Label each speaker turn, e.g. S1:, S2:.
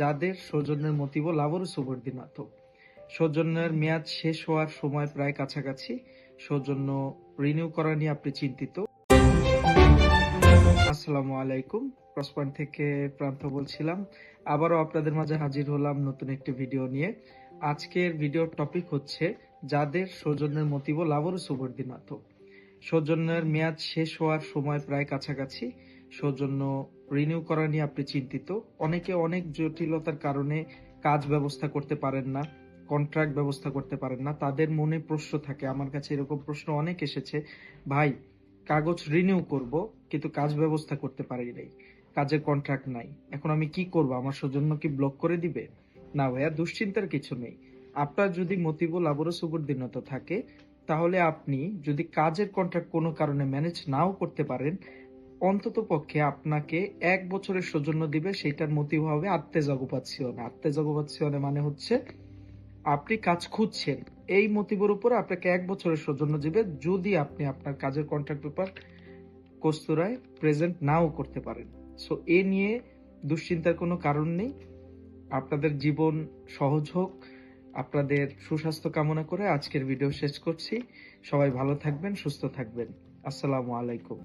S1: যাদের সৌজন্যের মোতিব লাভর সুবর্দিনাথ সৌজন্যের মেয়াদ শেষ হওয়ার সময় প্রায় কাছাকাছি। সৌজন্য রিনিউ করা নিয়ে আপনি চিন্তিত। আসসালামু আলাইকুম। ক্রস পয়েন্ট থেকে প্রান্ত বলছিলাম। আবারও আপনাদের মাঝে হাজির হলাম নতুন একটি ভিডিও নিয়ে। আজকের ভিডিওর টপিক হচ্ছে যাদের সৌজন্যের মোতিব লাভর সুবর্দিনাথ সৌজন্যের মেয়াদ শেষ হওয়ার সময় প্রায় কাছাকাছি। সৌজন্য রিনিউ করা নিয়ে আপনি চিন্তিত। অনেকে অনেক জটিলতার কারণে কাজ ব্যবস্থা করতে পারেন না কন্ট্রাক্ট ব্যবস্থা করতে পারেন না, তাদের মনে প্রশ্ন থাকে। আমার কাছে এরকম প্রশ্ন অনেক এসেছে, ভাই, কাগজ রিনিউ করব, কিন্তু কাজ ব্যবস্থা করতে পারি নাই, কাজের কন্ট্রাক্ট নাই, এখন আমি কি করব? আমার সৌজন্য কি ব্লক করে দিবে? না ভাইয়া, দুশ্চিন্তার কিছু নেই। আপনার যদি মতিব লাবরস সুবর্দিনতা থাকে, তাহলে আপনি যদি কাজের কন্ট্রাক্ট কোনো কারণে ম্যানেজ নাও করতে পারেন অন্তত পক্ষে আপনাকে এক বছরের সৌজন্য দিবে সেটার মোটিভ হবে আত্মে জগপাচ্ছিয়নে। আত্মে জগপাচ্ছিয়নে মানে হচ্ছে আপনি কাজ খুঁজছেন, এই মোটিভের উপর আপনাকে এক বছরের সৌজন্য দিবে, যদি আপনি আপনার কাজের কন্ট্রাক্ট পেপার কস্তুরায় প্রেজেন্ট নাও করতে পারেন। সো এ নিয়ে দুশ্চিন্তার কোনো কারণ নেই। আপনাদের জীবন সহজ হোক, আপনাদের সুস্বাস্থ্য কামনা করে আজকের ভিডিও শেষ করছি। সবাই ভালো থাকবেন, সুস্থ থাকবেন। আসসালামু আলাইকুম।